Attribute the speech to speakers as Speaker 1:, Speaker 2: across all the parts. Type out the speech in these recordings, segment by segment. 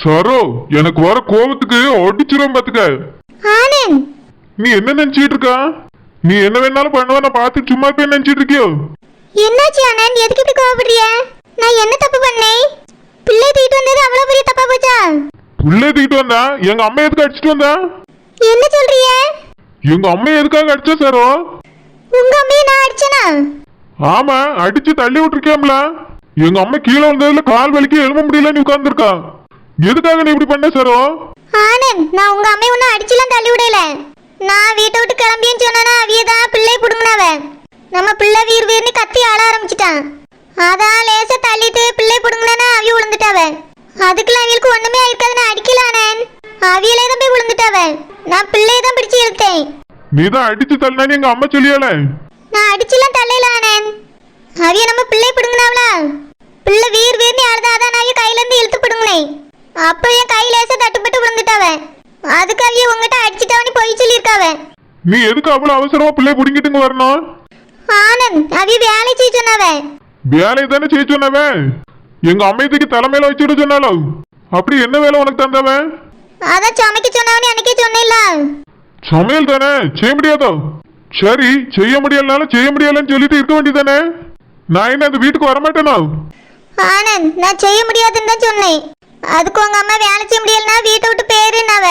Speaker 1: சரோ எனக்கு வர கோபத்துக்கு ஒடிச்சிரும் பாத்துக்க.
Speaker 2: ஆனந்த்!
Speaker 1: நீ என்ன நினைச்சிட்டு இருக்கா? நீ என்ன வேணாலும் பண்ணுவ நான் பார்த்து சும்மா போய் நினைச்சிட்டு இருக்கியோ?
Speaker 2: என்னாச்சு ஆனந்த்? எதுக்கு இப்படி கோவப்படுறிய? நான் என்ன தப்பு பண்ணேன்? பிள்ளை தூக்கிட்டு வந்தது அவ்வளவு பெரிய தப்பா போச்சா?
Speaker 1: புள்ளை தூக்கிட்டு வந்தா? எங்க அம்மா எதுக்கு அடிச்சிட்டு வந்தா?
Speaker 2: என்ன சொல்றிய?
Speaker 1: எங்க அம்மா எதுக்காக அடிச்சா சரோ?
Speaker 2: உங்க அம்மையை நான் அடிச்சனா?
Speaker 1: ஆமா அடிச்சு தள்ளி விட்டுருக்கேம்ல எங்க அம்மா கீழே வந்ததுல கால் வலிக்கு எழும்ப முடியல நீ உட்கார்ந்துருக்கா. எதுக்காக நீ இப்படி பண்ண சரோ?
Speaker 2: ஆனந்த் நான் உங்க அம்மையை ஒன்னும் அடிச்சுலாம் தள்ளி விடல. நான் வீட்டை விட்டு கிளம்பியேன்னு சொன்னா அவிய தான் பிள்ளை புடுங்கினவ. நம்ம பிள்ளை வீர் வீர்னு கத்தி ஆள ஆரம்பிச்சிட்டான். அதான் லேசா தள்ளிட்டு பிள்ளை புடுங்கினா அவிய விழுந்துட்டாவ. அதுக்குள்ள அவியலுக்கு ஒண்ணுமே ஆயிருக்காதுன்னு அடிக்கல ஆனந்த். அவியலே தான் போய் விழுந்துட்டாவ. நான் பிள்ளையை தான் பிடிச்சு இழுத்தேன்.
Speaker 1: நீ தான் அடிச்சு தள்ளினான்னு எங்க அம்மா சொல்லியால?
Speaker 2: நான் அடிச்சுலாம் தள்ளையில ஆனந்த். அவிய நம்ம பிள்ளை பிடுங்கினாவளா? பிள்ளை வீர் வீர்னு அழுதா அதான் நான் கையில இருந்து இழுத்து பிடுங்கினேன். அப்போ என் கை லேசா தட்டுப்பட்டு விழுந்துட்டாவ. அதுக்கு அவிய உங்ககிட்ட அடிச்சிட்டாவனி பொய் சொல்லியிருக்காவ.
Speaker 1: நீ எதுக்கு அவ்வளவு அவசரமா பிள்ளை பிடிங்கிட்டு வரணும்
Speaker 2: ஆனந்த் அவிய வேலை செய்ய சொன்னாவ.
Speaker 1: வேலையை தானே செய்ய சொன்னவன் எங்க அம்மையத்துக்கு தலைமையில வச்சுட்டு சொன்னாலோ? அப்படி என்ன வேலை உனக்கு தந்தவன்
Speaker 2: அதான் சமைக்க சொன்னவனே அன்னைக்கே சொன்னேன்ல
Speaker 1: சமையல் தானே? செய்ய முடியாதோ? சரி செய்ய முடியலனாலும் செய்ய முடியலன்னு சொல்லிட்டு இருக்க வேண்டியதானே நான் என்ன அந்த வீட்டுக்கு வரமாட்டேனோ?
Speaker 2: ஆனந்த் நான் செய்ய முடியாதுன்னு தான் சொன்னேன். அதுக்கு உங்க அம்மா வேலை செய்ய முடியலன்னா வீட்டை விட்டு பேருன்னாவ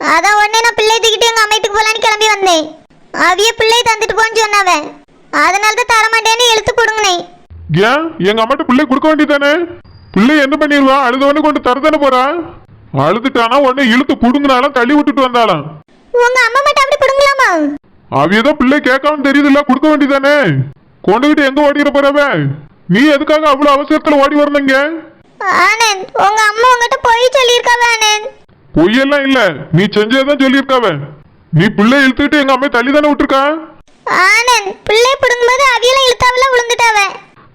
Speaker 2: அதான் உடனே நான் பிள்ளை தூக்கிட்டு எங்க அம்மைட்டுக்கு போலான்னு கிளம்பி வந்தேன். அவிய பிள்ளை தந்துட்டு போன்னு சொன்னாவ அதனால தான் தரமாட்டேன்னு இழுத்து கொடுங்கினேன்
Speaker 1: ஏன்? எங்க அம்மாட்ட பிள்ளை கொடுக்க வேண்டியதானே பிள்ளை என்ன பண்ணிடுவா? அழுதவனு கொண்டு தரதானே போறா? அழுதுட்டானா உடனே இழுத்து புடுங்கினாலும் தள்ளி விட்டுட்டு வந்தாலாம்
Speaker 2: உங்க அம்மா மட்டும் அப்படி பிடுங்கலாமா?
Speaker 1: அவியதான் பிள்ளை கேட்காம தெரியுதுல்ல கொடுக்க வேண்டியதானே கொண்டுகிட்டு எங்க ஓடிட போறவ? நீ எதுக்காக அவ்வளவு அவசரத்துல ஓடி வரணுங்க?
Speaker 2: ஆனந்த் உங்க அம்மா உங்ககிட்ட பொய் சொல்லியிருக்காவ ஆனந்த்?
Speaker 1: பொய்யெல்லாம் இல்ல. நீ செஞ்சதான் சொல்லியிருக்காவ. நீ பிள்ளை இழுத்துட்டு எங்க அம்மா தள்ளி தானே விட்டுருக்கா?
Speaker 2: ஆனந்த் பிள்ளை பிடுங்கும்போது அவியெல்லாம் இழுத்தாவல விழுந்துட்டாவ.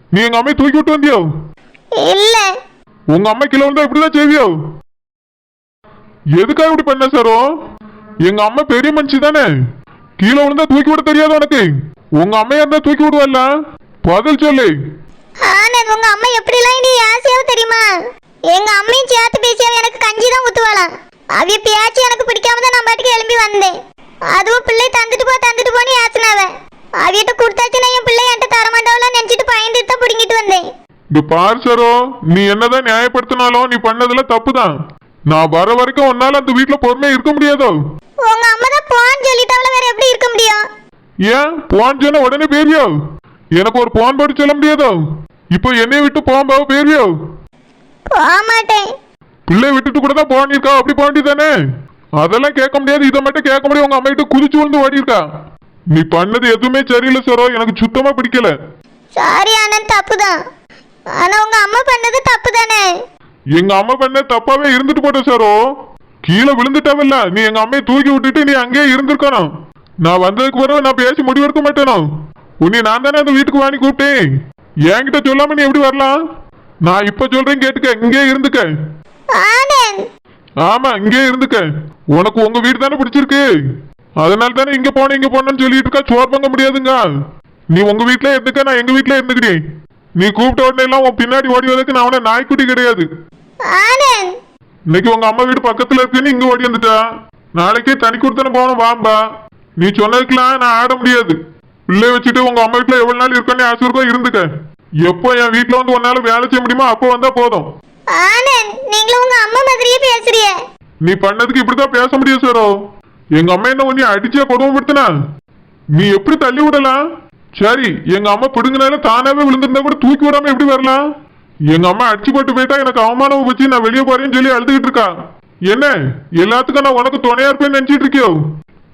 Speaker 1: நீ எங்க அம்மையை தூக்கி விட்டு வந்தியோ?
Speaker 2: இல்ல.
Speaker 1: உங்க அம்மா கீழே வந்தா இப்படிதான் செய்வியோ? எதுக்காக இப்படி பண்ண சாரோ எங்க அம்மா பெரிய மனுஷி தானே. கீழே விழுந்தா தூக்கி விட தெரியாது உனக்கு. உங்க அம்மையா இருந்தா தூக்கி விடுவல்ல பதில் சொல்லு.
Speaker 2: ஆனந்த் உங்க அம்மா எப்படிலாம் நீ ஆசையாவ தெரியுமா? எங்க அம்மையும் சேர்த்து பேசியாவ எனக்கு கஞ்சி தான் ஊத்துவாளாம். அவிய பேச்சு எனக்கு பிடிக்காம தான் நான் பாட்டுக்கு எழும்பி வந்தேன். அதுவும் பிள்ளை தந்துட்டு போ தந்துட்டு போன்னு ஏசினாவ அவியிட்ட கொடுத்தாச்சுன்னா என் பிள்ளை என்கிட்ட தரமாட்டாவலாம் நினைச்சிட்டு பயந்துட்டு தான் பிடிங்கிட்டு வந்தேன்.
Speaker 1: இந்த பார் சரோ நீ என்னதான் நியாயப்படுத்தினாலும் நீ பண்ணதுல தப்புதான். நான் வர வரைக்கும் உன்னால அந்த வீட்டுல பொறுமையா இருக்க முடியாதோ?
Speaker 2: உங்க அம்மா தான் போன்னு சொல்லிட்டாவல வேற எப்படி இருக்க முடியும்?
Speaker 1: ஏன்? போன் சொன்ன உடனே பேரியோ? எனக்கு ஒரு போன் போட்டு சொல்ல முடியாதோ? இப்போ என்னைய விட்டு போன் பாவ பேரியோ
Speaker 2: போக மாட்டேன்
Speaker 1: பிள்ளை விட்டுட்டு கூட தான் போனிருக்கா அப்படி போண்டி தானே அதெல்லாம் கேட்க முடியாது. இதை மட்டும் கேட்க முடியும் உங்க அம்மா குதிச்சு விழுந்து ஓடி இருக்கா நீ பண்ணது எதுவுமே சரியில்லை சரோ. எனக்கு சுத்தமா பிடிக்கல.
Speaker 2: சாரி ஆனந்த் தப்பு தான் ஆனா உங்க அம்மா பண்ணது தப்பு தானே
Speaker 1: எங்க அம்மா பண்ண தப்பாவே இருந்துட்டு போட்ட சரோ. கீழே விழுந்துட்டாவில்ல. நீ எங்க அம்மையை தூக்கி விட்டுட்டு நீ அங்கேயே இருந்திருக்கணும். நான் வந்ததுக்கு பிறகு நான் பேசி முடிவெடுக்க மாட்டேனோ? உன்னை நான் தானே அந்த வீட்டுக்கு வாங்கி கூப்பிட்டேன். என்கிட்ட சொல்லாம நீ எப்படி வரலாம்? நான் இப்ப சொல்றேன் கேட்டுக்க இங்கே இருந்துக்க. ஆமா இங்கே இருந்துக்க. உனக்கு உங்க வீடு தானே பிடிச்சிருக்கு? அதனால தானே இங்க போன இங்க போனேன்னு சொல்லிட்டு இருக்கா சோறு பங்க முடியாதுங்க. நீ உங்க வீட்ல இருந்துக்க நான் எங்க வீட்ல இருந்துக்கிறேன். நீ கூப்பிட்ட உடனே எல்லாம் உன் பின்னாடி ஓடி வந்ததுக்கு நான் உன நாய்க்குட்டி கிடையாது. இன்னைக்கு உங்க அம்மா வீடு பக்கத்துல இருக்குன்னு இங்க ஓடி வந்துட்டா. நாளைக்கே தனி கொடுத்தன போகணும் வாம்பா. நீ சொன்னதுக்கெல்லாம் நான் ஆட முடியாது. பிள்ளை வச்சுட்டு உங்க அம்மா வீட்டுல எவ்வளவு நாள் இருக்கன்னு ஆசை இருக்கோ இருந்துக்க. எப்போ என் வீட்டுல வந்து உன்னால வேலை செய்ய முடியுமோ அப்போ வந்தா போதும்.
Speaker 2: ஆனந்த் நீங்களும் உங்க அம்மா மாதிரியே பேசுறிய.
Speaker 1: நீ பண்ணதுக்கு இப்படிதான் பேச முடியும் சாரோ. எங்க அம்மா என்ன உன்னை அடிச்சே கொடுமைப்படுத்தினா? நீ எப்படி தள்ளி விடலாம்? சரி எங்க அம்மா பிடுங்கினால தானாவே விழுந்திருந்தா கூட தூக்கி விடாம எப்படி வரலாம்? எங்க அம்மா அடிச்சு போட்டு போயிட்டா எனக்கு அவமானம் வச்சு நான் வெளியே போறேன்னு சொல்லி அழுதுகிட்டு இருக்கா. என்ன எல்லாத்துக்கும் நான் உனக்கு துணையா இருப்பேன்னு நினைச்சிட்டு இருக்கியோ?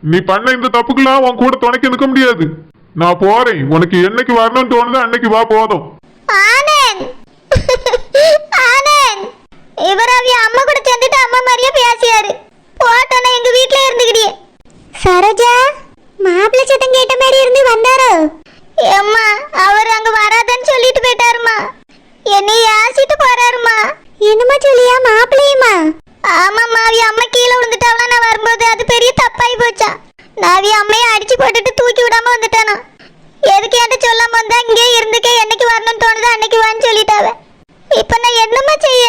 Speaker 1: நீ பண்ண இந்த தப்புக்கெல்லாம் உன் கூட துணைக்கு நிற்க முடியாது. நான் போறேன். உனக்கு என்னைக்கு வரணும்னு தோணுது அன்னைக்கு வா போதும்.
Speaker 2: ஆனந்த் ஆனந்த் இவர் அவிய அம்மா கூட சேர்ந்துட்டு அம்மா மாதிரியே பேசியாரு. போட்டோன்னா எங்க வீட்ல இருந்துக்கிடியே சரோஜா மாப்பிள்ளை சத்தம் கேட்ட மாதிரி இருந்து வந்த ஏம்மா அவர் அங்க வராதன்னு சொல்லிட்டு போயிட்டாருமா என்னை யாசிட்டு போறாருமா என்னமா சொல்லியா மாப்பிள்ளையுமா ஆமாம்மா அவிய அம்மா கீழே விழுந்துட்டாவளா நான் வரும்போது அது பெரிய தப்பாகி போச்சா நான் அவிய அம்மையை அடிச்சு போட்டுட்டு தூக்கி விடாம வந்துட்டானா எதுக்கு என்கிட்ட சொல்லாம வந்தா இங்கே இருந்துக்க என்னைக்கு வரணும்னு தோணுதோ அன்னைக்கு வான்னு சொல்லிட்டாவ இப்ப நான் என்னம்மா செய்ய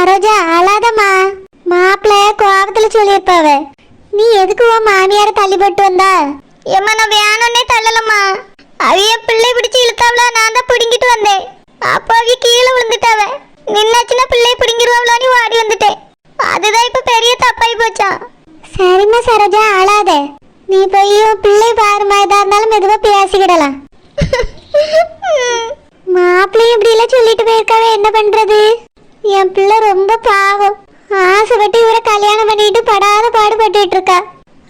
Speaker 3: சரோஜா அழாதம்மா. மாப்பிள்ள கோபத்துல சொல்லியிருப்பாவ. நீ எதுக்கு உன் மாமியார தள்ளி போட்டு வந்தா? ஏம்மா நான் வேணும்னே தள்ளலம்மா. அவிய பிள்ளை பிடிச்சு இழுத்தாவளா நான் தான் பிடுங்கிட்டு வந்தேன். அப்போ அவிய கீழே விழுந்துட்டாவ. நின்னாச்சுன்னா பிள்ளை பிடுங்கிருவாங்களான்னு ஓடி வந்துட்டேன். அதுதான் இப்ப பெரிய தப்பாய் போச்சா. சரிம்மா சரோஜா அழாத. நீ போய் பிள்ளை பாருமா எதா இருந்தாலும் மெதுவா பேசிக்கிடலாம். மாப்பிள்ளையும் இப்படி எல்லாம் சொல்லிட்டு போயிருக்காவே என்ன பண்றது? என் பிள்ளை ரொம்ப பாவம். ஆசைப்பட்டு இவரை கல்யாணம் பண்ணிட்டு படாத பாடுபட்டு இருக்கா.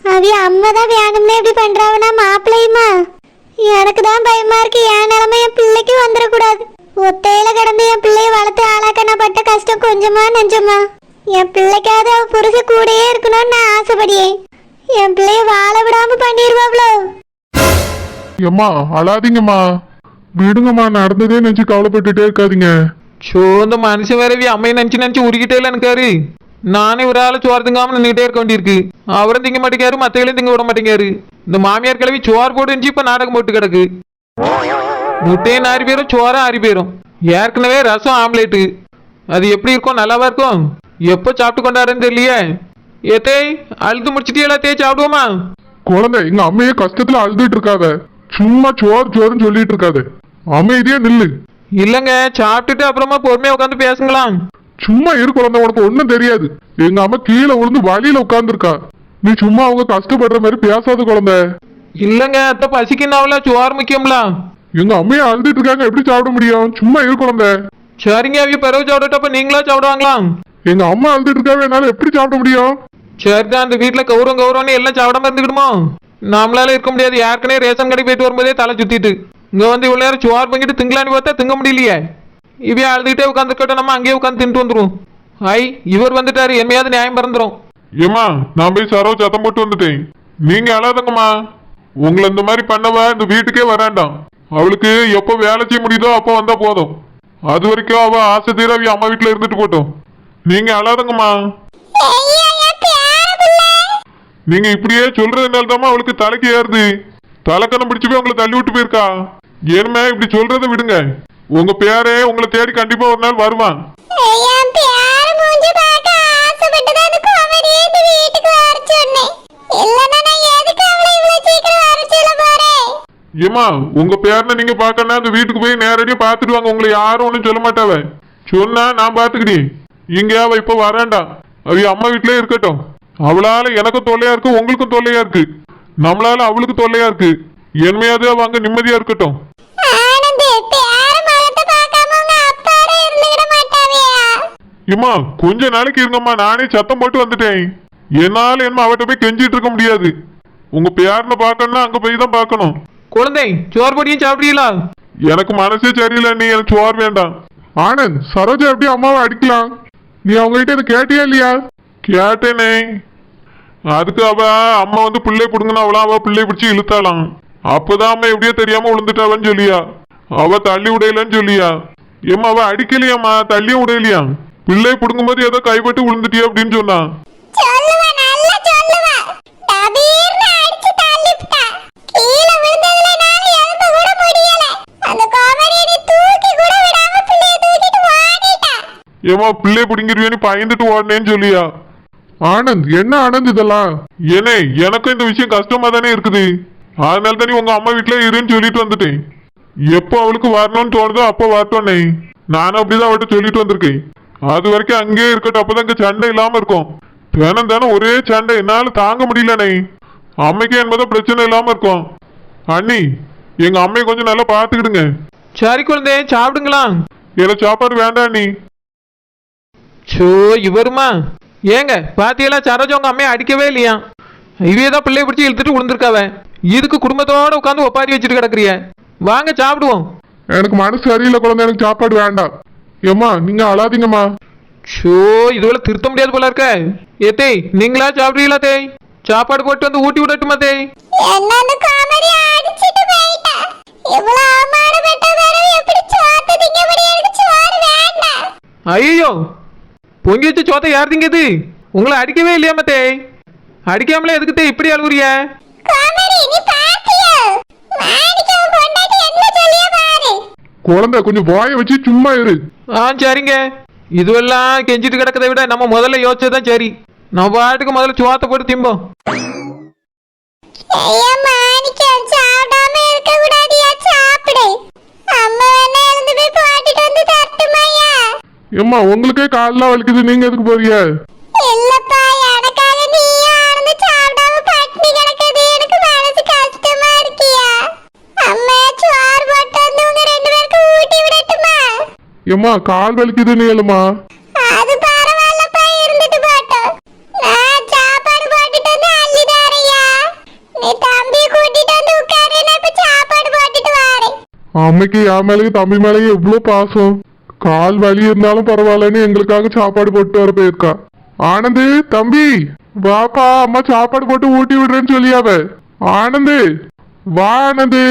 Speaker 3: அவிய அம்மா தான் வேணும்னே இப்படி பண்றாவனா மாப்பிள்ளையுமா? எனக்கு தான் பயமா இருக்கு. என் நிலைமை என் பிள்ளைக்கு வந்துடக்கூடாது ஒத்தையில கிடந்து என் பிள்ளைய வளர்த்து ஆளாக்க நான் பட்ட கஷ்டம் கொஞ்சமா நெஞ்சமா? என் பிள்ளைக்காவது அவ புருஷ கூடயே இருக்கணும்னு நான் ஆசைப்படியே என் பிள்ளைய வாழ விடாம பண்ணிடுவாப்ளோ?
Speaker 1: ஏம்மா அழாதீங்கம்மா. விடுங்கம்மா நடந்ததே நினைச்சு கவலைப்பட்டுட்டே இருக்காதீங்க.
Speaker 4: ஷோ இந்த மனுஷன் வேறவி அம்மையை நினச்சி நினச்சி உருகிட்டே இல்லை நானே ஒரு ஆள் சோறு திங்காமல் நின்றுட்டே இருக்க வேண்டியிருக்கு அவரும் திங்க மாட்டேங்காரு மற்றவங்களையும் திங்க விட மாட்டேங்காரு இந்த மாமியார் கிளவி சோறு போட்டு இருந்துச்சு இப்போ நாடகம் போட்டு கிடக்கு முட்டையும் ஆறி போயிடும் சோறும் ஆறி போயிரும் ஏற்கனவே ரசம் ஆம்லேட்டு அது எப்படி இருக்கும் நல்லாவா இருக்கும் எப்போ சாப்பிட்டு கொண்டாடுறேன்னு தெரியலையே ஏத்தே அழுது எல்லாம் தேய் சாப்பிடுவோமா
Speaker 1: குழந்தை எங்க அம்மையே கஷ்டத்துல அழுதுட்டு இருக்காத சும்மா சோறு சோறுன்னு சொல்லிட்டு இருக்காது அமைதியா நில்லு
Speaker 4: இல்லைங்க சாப்பிட்டுட்டு அப்புறமா பொறுமையாக உட்காந்து பேசுங்களாம்.
Speaker 1: சும்மா இரு குழந்தை உனக்கு ஒண்ணும் தெரியாது. எங்க அம்மா கீழே விழுந்து வழியில உட்கார்ந்துருக்கா. நீ சும்மா அவங்க கஷ்டப்படுற மாதிரி பேசாத குழந்தை.
Speaker 4: இல்லைங்க அத்தை பசிக்குன்னாவில சோறு முக்கியம்ல
Speaker 1: எங்க அம்மையை அழுதுட்டு இருக்காங்க எப்படி சாப்பிட முடியும்? சும்மா இரு குழந்தை.
Speaker 4: சரிங்க அவிய பிறகு சாப்பிடட்டப்ப நீங்களா சாப்பிடுவாங்களா
Speaker 1: எங்க அம்மா அழுதுட்டு இருக்காவே என்னால எப்படி சாப்பிட முடியும்?
Speaker 4: சரிதான் அந்த வீட்டில் கௌரவம் கௌரவம்னு எல்லாம் சாப்பிடாம இருந்துக்கிடுமோ? நம்மளால இருக்க முடியாது ஏற்கனவே ரேஷன் கடை போயிட்டு வரும்போதே தலை சுத்திட்டு. இங்கே வந்து இவ்வளோ நேரம் சோறு பங்கிட்டு திங்கலான்னு பார்த்தா திங்க முடியலையே. இவன் அழுதுகிட்டே உட்காந்துருக்கட்டும் நம்ம அங்கேயே உட்காந்து தின்ட்டு வந்துடும் ஐ இவர் வந்துட்டாரு என்னையாவது நியாயம் பிறந்துரும்
Speaker 1: ஏமா நான் போய் சரோ சத்தம் போட்டு வந்துட்டேன். நீங்க அழாதங்கம்மா. உங்களை இந்த மாதிரி பண்ணவ இந்த வீட்டுக்கே வராண்டாம். அவளுக்கு எப்போ வேலை செய்ய முடியுதோ அப்போ வந்தா போதும். அது வரைக்கும் அவ ஆசை தீர அவ அம்மா வீட்டுல இருந்துட்டு போட்டோம். நீங்க அழாதங்கம்மா. நீங்க இப்படியே சொல்றதுனால தான் அவளுக்கு தலைக்கு ஏறுது. தலைக்கணம் பிடிச்சு போய் உங்களை தள்ளி விட்டு போயிருக்கா. ஏனுமே இப்படி சொல்றதை விடுங்க. உங்க பேரே உங்களை தேடி கண்டிப்பா ஒரு நாள் வருவான் ஏமா உங்க பேரனை நீங்க பார்க்கணும் அந்த வீட்டுக்கு போய் நேரடியா பார்த்துட்டு வாங்க. உங்களை யாரும் ஒன்றும் சொல்ல மாட்டாவ. சொன்னா நான் பார்த்துக்கிறேன். இங்க அவ இப்ப வராண்டா. அவ அம்மா வீட்லயே இருக்கட்டும். அவளால எனக்கும் தொல்லையா இருக்கு உங்களுக்கும் தொல்லையா இருக்கு. நம்மளால அவளுக்கு தொல்லையா இருக்கு. என்னமையாவது அவ அங்க நிம்மதியா இருக்கட்டும். ஏம்மா கொஞ்ச நாளைக்கு இருங்கம்மா நானே சத்தம் போட்டு வந்துட்டேன். என்னால என்ன அவட்ட போய் கெஞ்சிட்டு இருக்க முடியாது. உங்க பேரனை பார்க்கணும்னா அங்க போய் தான் பார்க்கணும்.
Speaker 4: குழந்தை சோறு பொடியும் சாப்பிட்றீங்களா?
Speaker 1: எனக்கு மனசே சரியில்லை நீ எனக்கு சோறு வேண்டாம். ஆனந்த் சரோஜா எப்படி அம்மாவை அடிக்கலாம்? நீ அவங்க கிட்ட இதை கேட்டியா இல்லையா? கேட்டேனே. அதுக்கு அவ அம்மா வந்து பிள்ளை பிடுங்கன்னு அவளா? அவ பிள்ளை பிடிச்சி இழுத்தாளாம். அப்பதான் அம்மா எப்படியோ தெரியாம விழுந்துட்டாவன்னு சொல்லியா? அவ தள்ளி விடையலன்னு சொல்லியா? ஏம்மா அவ அடிக்கலையாம்மா தள்ளியும் விடையலையா பிள்ளை பிடுங்கும்போது ஏதோ கைப்பட்டு விழுந்துட்டியா அப்படின்னு சொன்னான் ஏமா பிள்ளை பிடிங்கிருவேன்னு பயந்துட்டு ஓடனேன்னு சொல்லியா? ஆனந்த் என்ன ஆனந்த் இதெல்லாம்? ஏனே எனக்கும் இந்த விஷயம் கஷ்டமா தானே இருக்குது. அதனால தானே உங்க அம்மா வீட்டுல இருன்னு சொல்லிட்டு வந்துட்டேன். எப்போ அவளுக்கு வரணும்னு தோணுதோ அப்போ வரட்டோனே நானும் அப்படிதான் அவள்கிட்ட சொல்லிட்டு வந்திருக்கேன். அது வரைக்கும் அங்கேயே இருக்கட்டும். அப்பதான் இங்க சண்டை இல்லாம இருக்கும். தினம் தானே ஒரே சண்டை. என்னால தாங்க முடியலனே அம்மைக்கு என்பதும் பிரச்சனை இல்லாம இருக்கும். அண்ணி எங்க அம்மையை கொஞ்சம் நல்லா பாத்துக்கிடுங்க
Speaker 4: சரி குழந்தை சாப்பிடுங்களா?
Speaker 1: எனக்கு சாப்பாடு வேண்டாம் அண்ணி.
Speaker 4: ஷோ இவருமா? ஏங்க பாத்தியெல்லாம் சரோஜா உங்க அம்மையை அடிக்கவே இல்லையா? இவே தான் பிள்ளைய பிடிச்சி இழுத்துட்டு விழுந்திருக்காவ. இதுக்கு குடும்பத்தோட உட்காந்து ஒப்பாரி வச்சுட்டு கிடக்குறிய. வாங்க சாப்பிடுவோம்.
Speaker 1: எனக்கு மனசு சரியில்லை குழந்தை. எனக்கு சாப்பாடு வேண்டாம். ஏம்மா நீங்க அழாதீங்கம்மா.
Speaker 4: ஷோ இதுவரை திருத்த முடியாது போல இருக்க. ஏ தேய் நீங்களா சாப்பிடுறீங்களா தேய்? சாப்பாடு போட்டு வந்து ஊட்டி விடட்டுமா தேய்?
Speaker 3: என்ன அந்த கோமதி அடிச்சிட்டு போயிட்டா. இவ்வளவு அவமானப்பட்ட பிறகு எப்படி சோத்து திங்க முடியும்? எனக்கு சோறு வேண்டாம்.
Speaker 4: ஐயோ பொங்கி வச்ச சோத்தை யார் திங்கது உங்களை அடிக்கவே இல்லையாம தேய். அடிக்காமலே எதுக்கு தேய் இப்படி அழுகுறிய
Speaker 3: நீ பாத்தியோ மாணிக்கம் பொண்டாட்டி என்ன சொல்லிய பாரு
Speaker 1: குழந்தை கொஞ்சம் வாயை வச்சு சும்மா இரு.
Speaker 4: ஆ சரிங்க. இதுவெல்லாம் கெஞ்சிட்டு கிடக்கதை விட நம்ம முதல்ல யோசிச்சதான் சரி. நம்ம பாட்டுக்கு முதல்ல சுவாத்த போட்டு திம்போம்.
Speaker 3: ஐயா மாணிக்கம் சாப்பிடாம இருக்க கூடாதியா? சாப்பிடு. அம்மா வேணா எழுந்து போய் பாட்டுட்டு வந்து தரட்டுமாயா
Speaker 5: ஏம்மா உங்களுக்கே கால்லாம் வலிக்குது. நீங்க எதுக்கு போறீங்க?
Speaker 3: இல்லப்பா
Speaker 5: ஏம்மா கால் வலிக்குதுன்னு ஏழுமா
Speaker 3: அது பரவாயில்லப்பா இருந்துட்டு போட்டோம் நான் சாப்பாடு போட்டுட்டு வந்து அள்ளி தாரையா நீ தம்பி கூட்டிட்டு வந்து உட்காரு நான் இப்ப சாப்பாடு போட்டுட்டு வரேன்.
Speaker 5: அம்மைக்கு என் மேலேயும் தம்பி மேலேயும் எவ்வளோ பாசம். கால் வலி இருந்தாலும் பரவாயில்லன்னு எங்களுக்காக சாப்பாடு போட்டு வர போயிருக்கா. ஆனந்து தம்பி வாப்பா அம்மா சாப்பாடு போட்டு ஊட்டி விடுறேன்னு சொல்லியாவ. ஆனந்து வா ஆனந்து.